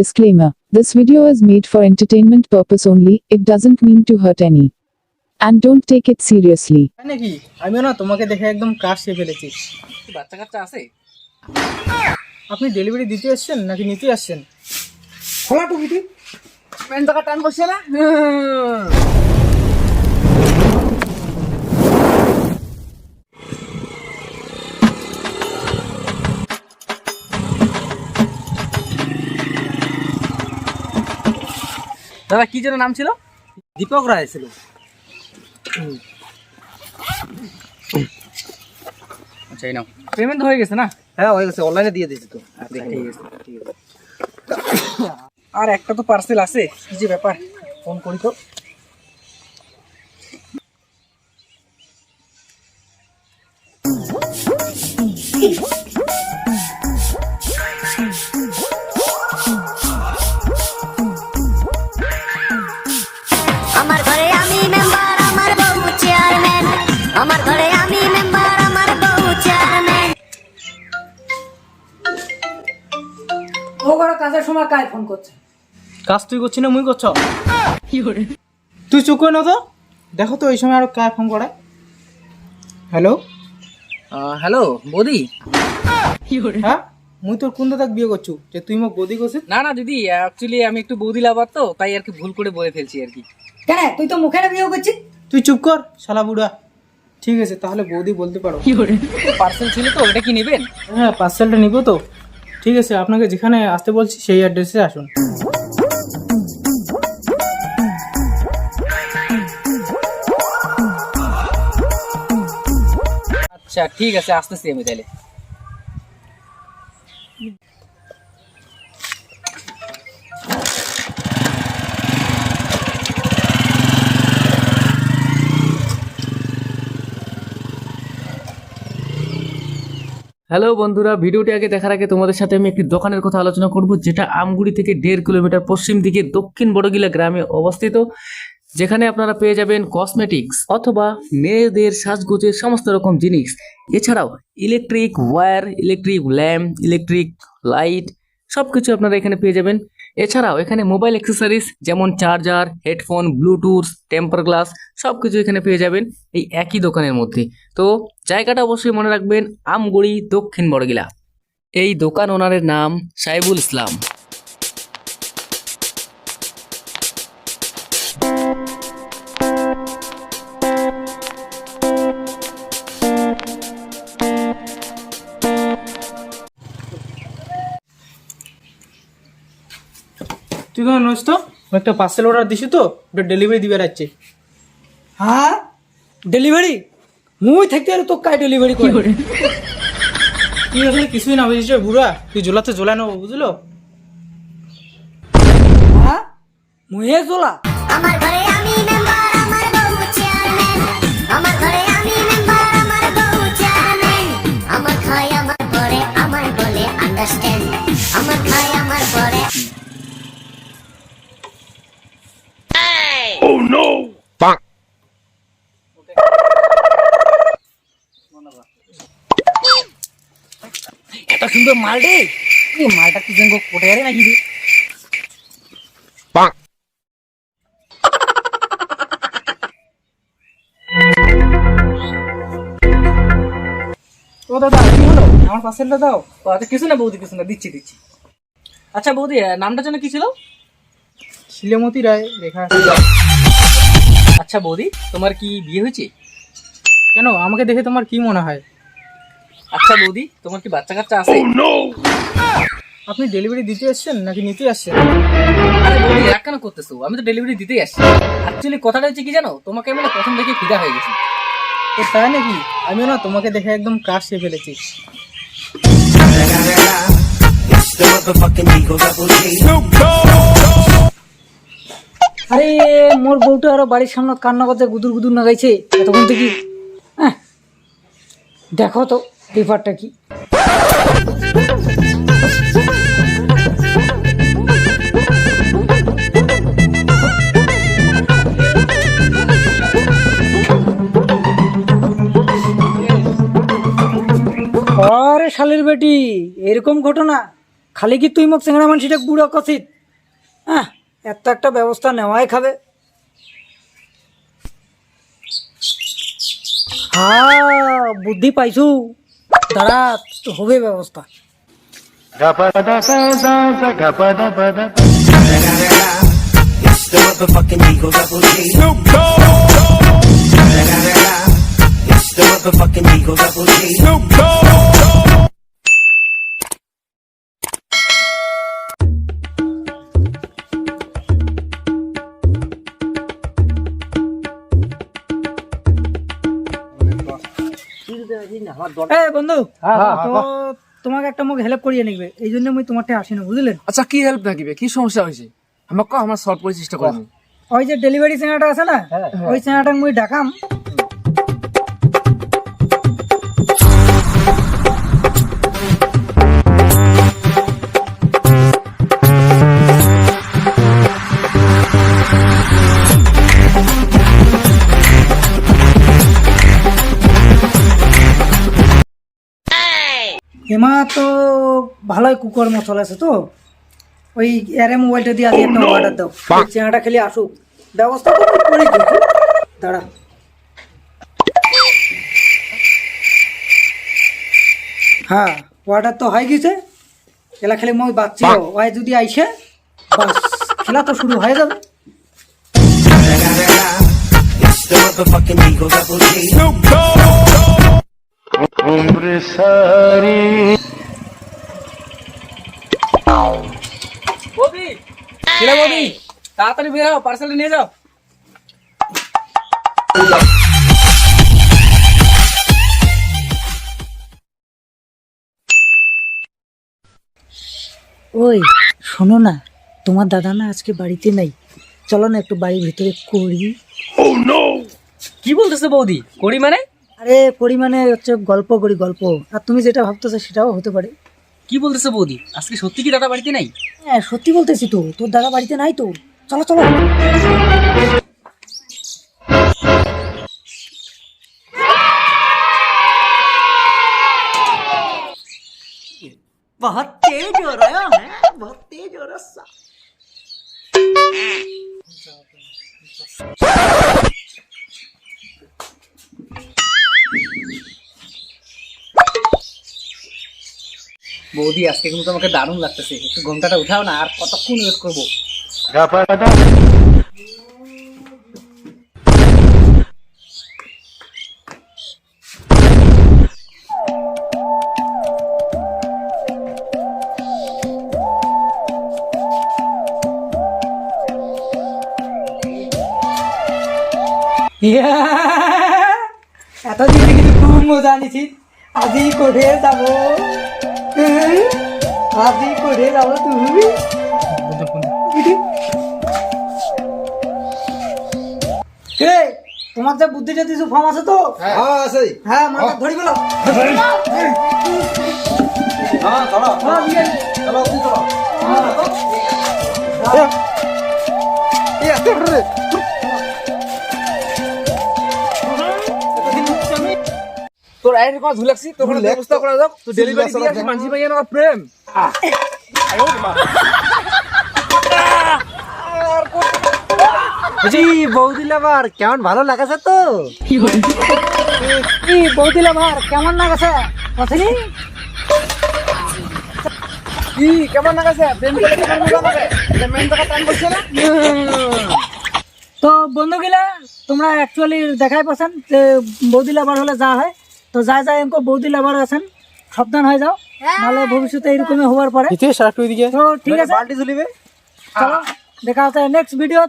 Disclaimer This video is made for entertainment purpose only, it doesn't mean to hurt any. And don't take it seriously. নাকি আমিও না তোমাকে দেখে একদম কাজ সে ফেলেছি বাচ্চা কাচ্চা আছে আপনি ডেলিভারি দিতে আসছেন নাকি নিতে আসছেন খোলা টুপিটি প্যান্ট টাকা টান বসছে না দাদা কি যেন নাম ছিল? দীপক রায় ছিল। আচ্ছা এই নাও। পেমেন্ট হয়ে গেছে না? হ্যাঁ হয়ে গেছে। অনলাইনে দিয়ে দিয়েছি তো। আচ্ছা, ঠিক আছে ঠিক আছে। আর একটা তো পার্সেল আছে। কি যে ব্যাপার? ফোন করি তো। আমার কাজের সময় কায় ফোন করছে? কাজ তুই করছিস না মুই করছ। তুই চুপ করে না তো। দেখো তো এই সময় আরও কায় ফোন করে। হ্যালো? হ্যালো বৌদি। হ্যাঁ? মুই তোর কোন দাদাক বিয়ে করছু? যে তুই মোক বদি করছিস? না না দিদি অ্যাকচুয়ালি আমি একটু বৌদি লাভার তো তাই আর কি ভুল করে বলে ফেলছি আর কি। কেন? তুই তো মুখে বিয়ে করছিস? তুই চুপ কর শালা বুড়া। ঠিক আছে তাহলে বৌদি বলতে পারো। পার্সেল ছিল তো ওটা কি নেবেন? হ্যাঁ পার্সেলটা নিবো তো। ঠিক আছে, আপনাকে যেখানে আসতে বলছি সেই অ্যাড্রেসে আসুন। আচ্ছা ঠিক আছে, আসতেছি আমি তাহলে। হ্যালো বন্ধুরা, ভিডিওটি আগে দেখার আগে তোমাদের সাথে আমি একটি দোকানের কথা আলোচনা করব, যেটা আমগুড়ি থেকে দেড় কিলোমিটার পশ্চিম দিকে দক্ষিণ বড়গিলা গ্রামে অবস্থিত, যেখানে আপনারা পেয়ে যাবেন কসমেটিক্স অথবা মেয়েদের সাজগোজের সমস্ত রকম জিনিস। এছাড়াও electric wire electric lamp electric light সব কিছু আপনারা এখানে পেয়ে যাবেন। এছাড়াও এখানে মোবাইল অ্যাক্সেসারিজ যেমন charger headphone Bluetooth temper glass সব কিছু এখানে পেয়ে যাবেন এই একই দোকানের মধ্যে। তো জায়গাটা অবশ্যই মনে রাখবেন, আমগুড়ি দক্ষিণ বড়গিলা। এই দোকান ওনারের নাম সাইবুল ইসলাম। তুই কোনো নোস তো? একটা পার্সেল অর্ডার দিছি তো ওটা ডেলিভারি দিবে রাখছে হ্যাঁ? ডেলিভারি মুই থাকতে আর তো কাই ডেলিভারি করে? তুই আসলে কিছুই না বুঝিস বুড়া তুই জোলাতে জোলা নেব বুঝলো? হ্যাঁ? মুহে চলা আমার ঘরে আমি মেম্বার আমার বউ চেয়ারম্যান আমার ঘরে আমি মেম্বার আমার বউ চেয়ারম্যান আমার খাই আমার পরে আমার বলে আন্ডারস্ট্যান্ড আমার খাই আমার পরে এত সুন্দর মাল রে এই মালটা কি জঙ্গ কোটে রে নাকি রে? ও দাদা কি হলো? আমার পার্সেলটা দাও। ও আচ্ছা কিছু না বৌদি কিছু না দিচ্ছি দিচ্ছি। আচ্ছা বৌদি নামটা যেন কি ছিল? শিলেমতি রায় লেখা আচ্ছা বৌদি তোমার কি বিয়ে হয়েছে? কেন? আমাকে দেখে তোমার কি মনে হয়? আচ্ছা বৌদি তোমার কি বাচ্চা কাচ্চা আছে? আপনি ডেলিভারি দিতে এসছেন নাকি নিতে আসছেন? আরে বৌদি রাগ কেন করতেছো? আমি তো ডেলিভারি দিতেই আসছি। অ্যাকচুয়ালি কথাটা হচ্ছে কি জানো? তোমাকে আমি না প্রথম থেকে ফিদা হয়ে গেছি। তো তাই নাকি? আমিও না তোমাকে দেখে একদম কাজ সে ফেলেছি। আরে মোর বউটা আরও বাড়ির সামনে কান্না করতে গুদুর গুদুর নাগাইছে। এতক্ষণ থেকে আহ, দেখো তো। পেপারটা কি? আরে শালের বেটি, এরকম ঘটনা। খালি কি তুই মোক চেংড়া মানসিটা বুড়ো কছিস হ্যাঁ এত একটা ব্যবস্থা নেওয়াই খাবে। হ্যাঁ বুদ্ধি পাইছু। দাঁড়া তো হবে ব্যবস্থা। এ বন্ধু তো তোমাকে একটা মোক হেল্প করিয়ে নিবে। এই জন্য মুই তোমারটা আসি না বুঝলেন আচ্ছা কি হেল্প থাকিবে? কি সমস্যা হয়েছে আমাকে আমার সলভ করার চেষ্টা করব ওই যে ডেলিভারি সেনাটা আছে না? ওই সেনাটা মুই ডাকাম। এমা তো ভালোই কুকর্ম চলেছে তো। ওই এর মোবাইলটা দিয়ে আজকে একটা অর্ডার দাও। চেনাটা খালি আসুক। ব্যবস্থা তো করে দিচ্ছি দাঁড়া। হ্যাঁ অর্ডার তো হয়ে গেছে। এলা খেলে মই বাচ্চি ওই যদি আইসে বাস খেলা তো শুরু হয়ে যাবে। বৌদি কিরা বৌদি তাড়াতাড়ি বের হও পার্সেলটা নিয়ে যাও। ওই শোনো না তোমার দাদা না আজকে বাড়িতে নাই। চলো না একটু বাড়ির ভিতরে করি। কি বলতেছে বৌদি? করি মানে? আরে পরিমাণে হচ্ছে গল্প করি গল্প। আর তুমি যেটা ভাবতেছো সেটাও হতে পারে। কি বলতেছো বৌদি? আজকে সত্যি কি দাদা বাড়িতে নাই? হ্যাঁ সত্যি বলতেছি তো। তোর দাদা বাড়িতে নাই তো? চলো চলো। বৌদি, আজকে কিন্তু তোমাকে দারুণ লাগতেছে। একটু ঘন্টাটা উঠাও না, আর কতক্ষণ ওয়েট করব? এতদিন কিন্তু খুব মজা নিছি আজি করে যাব? আজি করে যাব তুমি? কে? তোমার যে বুদ্ধি যে দিছো ফর্ম আছে তো? হ্যাঁ। আছে। হ্যাঁ মাথা ধরি বলো হ্যাঁ চলো। চলো চলো। তোর আইন কথা ঝুলাকছি তোর ব্যবস্থা করা যাক তো ডেলিভারি দিয়ে আসি মানসি ভাই আমার প্রেম জি বৌদিল আবার কেমন ভালো লাগাছে তো? কি বৌদিলা ভার কেমন লাগাছে পথিনি কি কেমন লাগাছে প্রেম করে কেমন মজা মেন কথা টাইম করছে না? তো বন্ধুগুলা তোমরা অ্যাকচুয়ালি দেখাই পাচ্ছেন যে বৌদি লাভার হলে যা হয়। তো যা যা এমকো বৌদি লাভার আছেন সাবধান হয়ে যাও নাহলে ভবিষ্যতে এরকমই হওয়ার পরে। তো ঠিক আছে। চলো দেখা হচ্ছে নেক্সট ভিডিও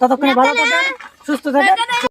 ততক্ষণে ভালো থাকেন সুস্থ থাকেন